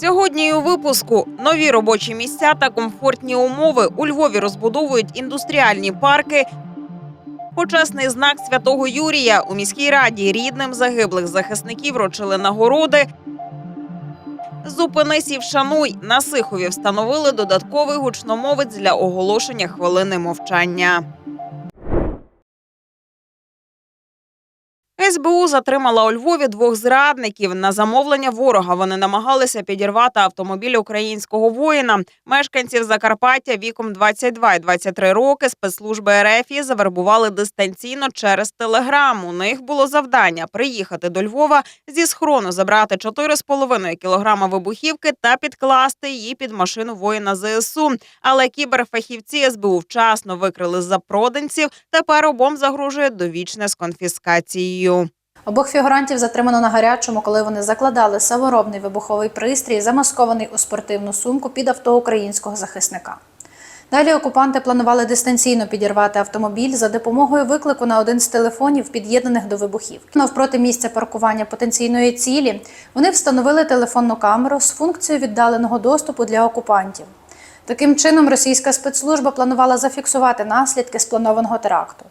Сьогодні у випуску нові робочі місця та комфортні умови у Львові розбудовують індустріальні парки. Почесний знак святого Юрія у міській раді рідним загиблих захисників вручили нагороди. Зупинись і вшануй на Сихові встановили додатковий гучномовець для оголошення хвилини мовчання. СБУ затримала у Львові двох зрадників. На замовлення ворога вони намагалися підірвати автомобіль українського воїна. Мешканців Закарпаття віком 22 і 23 роки спецслужби РФ завербували дистанційно через телеграм. У них було завдання приїхати до Львова зі схрону, забрати 4,5 кілограма вибухівки та підкласти її під машину воїна ЗСУ. Але кіберфахівці СБУ вчасно викрили запроданців. Тепер обом загрожує довічне з конфіскацією. Обох фігурантів затримано на гарячому, коли вони закладали саморобний вибуховий пристрій, замаскований у спортивну сумку під авто українського захисника. Далі окупанти планували дистанційно підірвати автомобіль за допомогою виклику на один з телефонів, під'єднаних до вибухівки. Навпроти місця паркування потенційної цілі вони встановили телефонну камеру з функцією віддаленого доступу для окупантів. Таким чином, російська спецслужба планувала зафіксувати наслідки спланованого теракту.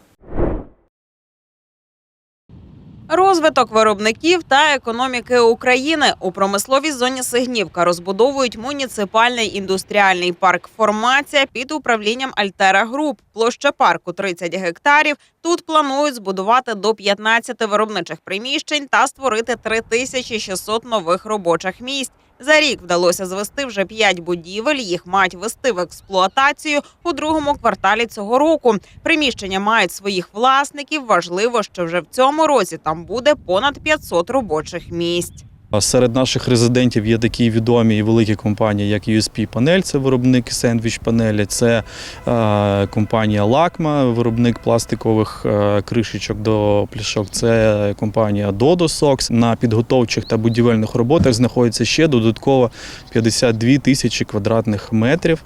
Розвиток виробників та економіки України у промисловій зоні Сигнівка розбудовують муніципальний індустріальний парк Формація під управлінням Альтера Груп. Площа парку 30 гектарів. Тут планують збудувати до 15 виробничих приміщень та створити 3600 нових робочих місць. За рік вдалося звести вже п'ять будівель. Їх мають вести в експлуатацію у другому кварталі цього року. Приміщення мають своїх власників. Важливо, що вже в цьому році там буде понад 500 робочих місць. Серед наших резидентів є такі відомі і великі компанії, як USP Панель, це виробник сендвіч панелі, це е, компанія Лакма, виробник пластикових е, кришечок до пляшок. Це компанія Dodo Sox. На підготовчих та будівельних роботах знаходиться ще додатково 52 тисячі квадратних метрів.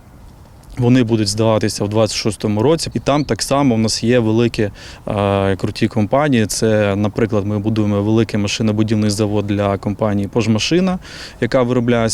Вони будуть здаватися в 26-му році, і там так само в нас є великі е, круті компанії. Це, наприклад, ми будуємо великий машинобудівний завод для компанії Пожмашина, яка виробляє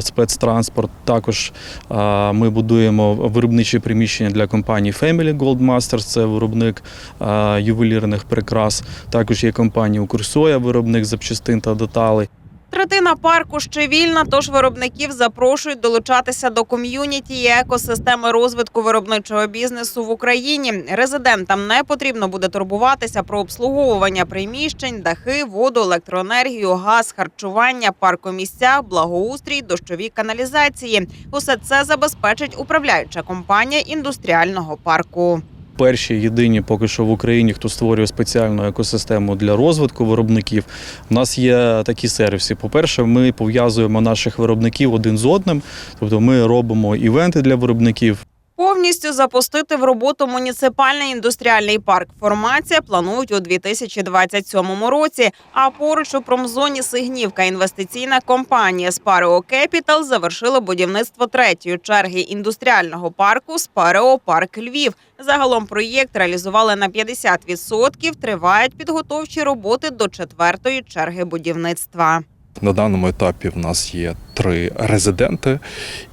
спецтранспорт. Також е, ми будуємо виробничі приміщення для компанії Family Gold Masters, це виробник е, ювелірних прикрас. Також є компанія Укрсоя, виробник запчастин та деталей. Третина парку ще вільна, тож виробників запрошують долучатися до ком'юніті і екосистеми розвитку виробничого бізнесу в Україні. Резидентам не потрібно буде турбуватися про обслуговування приміщень, дахи, воду, електроенергію, газ, харчування, паркомісця, благоустрій, дощові каналізації. Усе це забезпечить управляюча компанія індустріального парку. Перші єдині поки що в Україні, хто створює спеціальну екосистему для розвитку виробників. У нас є такі сервіси. По-перше, ми пов'язуємо наших виробників один з одним, тобто ми робимо івенти для виробників. Повністю запустити в роботу муніципальний індустріальний парк Формація планують у 2027 році. А поруч у промзоні Сигнівка інвестиційна компанія Spareo Capital завершила будівництво третьої черги індустріального парку Spareo Парк Львів. Загалом проєкт реалізували на 50%. Тривають підготовчі роботи до четвертої черги будівництва. На даному етапі в нас є три резиденти,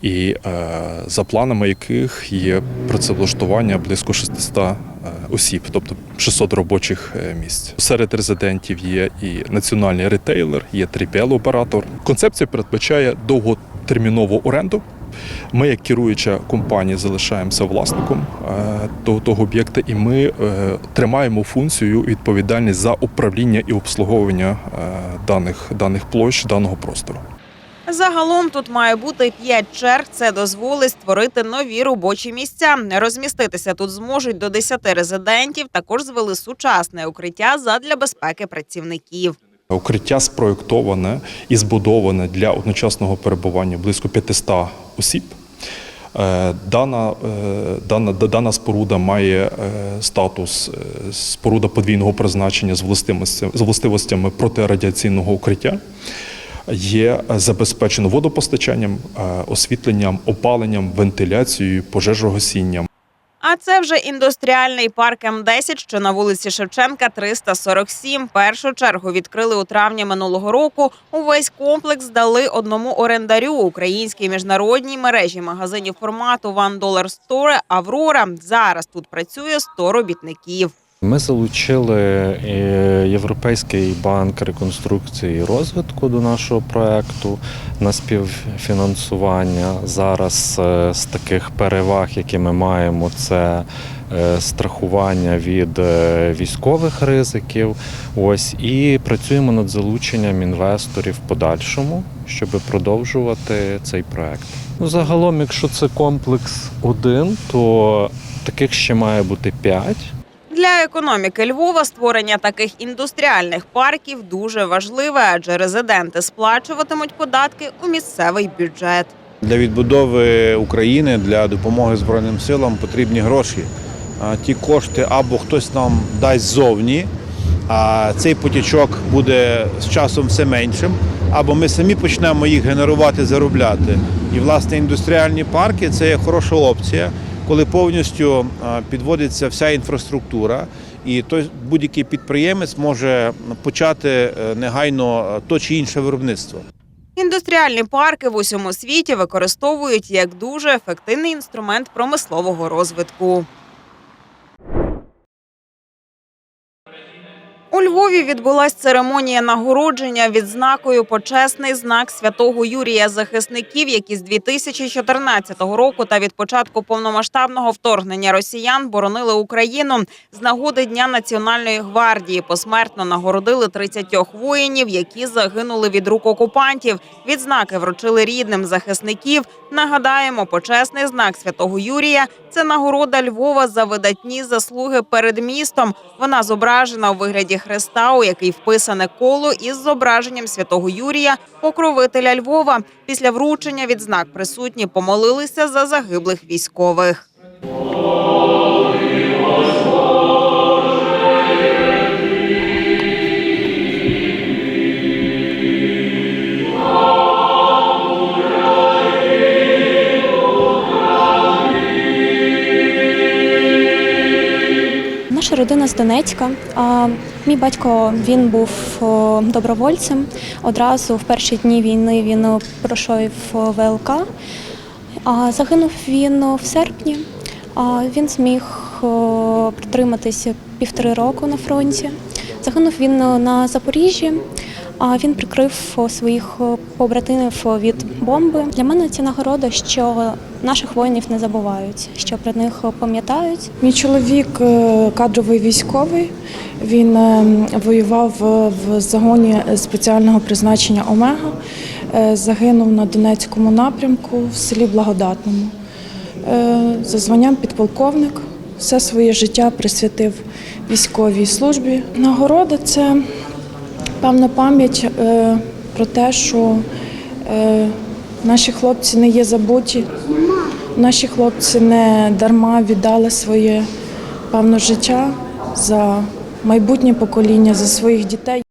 і е, за планами яких є працевлаштування близько 600 е, осіб, тобто 600 робочих е, місць. Серед резидентів є і національний ретейлер, є 3PL-оператор. Концепція передбачає довготермінову оренду. Ми, як керуюча компанія, залишаємося власником е, того, того об'єкта, і ми е, тримаємо функцію відповідальність за управління і обслуговування е, даних, даних площ, даного простору. Загалом тут має бути 5 черг. Це дозволить створити нові робочі місця. Розміститися тут зможуть до 10 резидентів. Також звели сучасне укриття задля безпеки працівників. Укриття спроєктоване і збудоване для одночасного перебування близько 500 осіб. Е, Дана, е, дана, дана споруда має е, статус споруда подвійного призначення з властивостями, з властивостями протирадіаційного укриття. Є забезпечено водопостачанням, освітленням, опаленням, вентиляцією, пожежогасінням. А це вже індустріальний парк М10, що на вулиці Шевченка 347. Першу чергу відкрили у травні минулого року. Увесь комплекс дали одному орендарю українській міжнародній мережі магазинів формату One Dollar Store Аврора. Зараз тут працює 100 робітників. Ми залучили е, Європейський банк реконструкції і розвитку до нашого проекту на співфінансування. Зараз е, з таких переваг, які ми маємо, це е, страхування від військових ризиків. Ось і працюємо над залученням інвесторів в подальшому, щоб продовжувати цей проект. Ну, загалом, якщо це комплекс один, то таких ще має бути п'ять. Для економіки Львова створення таких індустріальних парків дуже важливе, адже резиденти сплачуватимуть податки у місцевий бюджет. Для відбудови України для допомоги Збройним силам потрібні гроші. Ті кошти або хтось нам дасть ззовні, а цей потічок буде з часом все меншим, або ми самі почнемо їх генерувати, заробляти. І власне індустріальні парки це є хороша опція, коли повністю підводиться вся інфраструктура, і той будь-який підприємець може почати е, негайно е, то чи інше виробництво. Індустріальні парки в усьому світі використовують як дуже ефективний інструмент промислового розвитку. У Львові відбулась церемонія нагородження відзнакою почесний знак святого Юрія захисників, які з 2014 року та від початку повномасштабного вторгнення росіян боронили Україну. З нагоди Дня Національної гвардії посмертно нагородили 30 воїнів, які загинули від рук окупантів. Відзнаки вручили рідним захисників. Нагадаємо, почесний знак святого Юрія це нагорода Львова за видатні заслуги перед містом. Вона зображена у вигляді хреста, у який вписане коло із зображенням святого Юрія, покровителя Львова. Після вручення відзнак присутні помолилися за загиблих військових. Родина з Донецька. Мій батько він був добровольцем. Одразу в перші дні війни він пройшов ВЛК. Загинув він в серпні. Він зміг протриматися півтори року на фронті. Загинув він на Запоріжжі. А він прикрив своїх побратимів від бомби. Для мене це нагорода, що наших воїнів не забувають, що про них пам'ятають. Мій чоловік е, кадровий військовий. Він е, воював в- в загоні спеціального призначення Омега. Е, Загинув на Донецькому напрямку в селі Благодатному. Е, За званням підполковник. Все своє життя присвятив військовій службі. Нагорода це певна пам'ять е, про те, що е, наші хлопці не є забуті, Наші хлопці не дарма віддали своє певне життя за майбутнє покоління, за своїх дітей.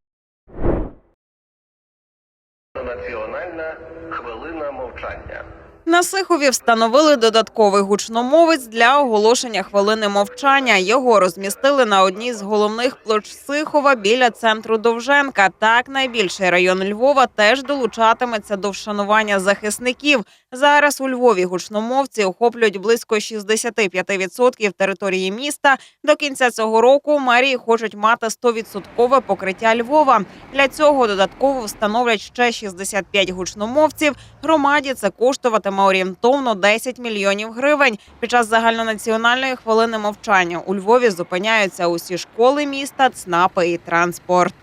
Національна хвилина мовчання. На Сихові встановили додатковий гучномовець для оголошення хвилини мовчання. Його розмістили на одній з головних площ Сихова біля центру Довженка. Так найбільший район Львова теж долучатиметься до вшанування захисників. Зараз у Львові гучномовці охоплюють близько 65% території міста. До кінця цього року мерії хочуть мати 100% покриття Львова. Для цього додатково встановлять ще 65 гучномовців. Громаді це коштуватиме орієнтовно 10 мільйонів гривень. Під час загальнонаціональної хвилини мовчання у Львові зупиняються усі школи міста, ЦНАПи і транспорт.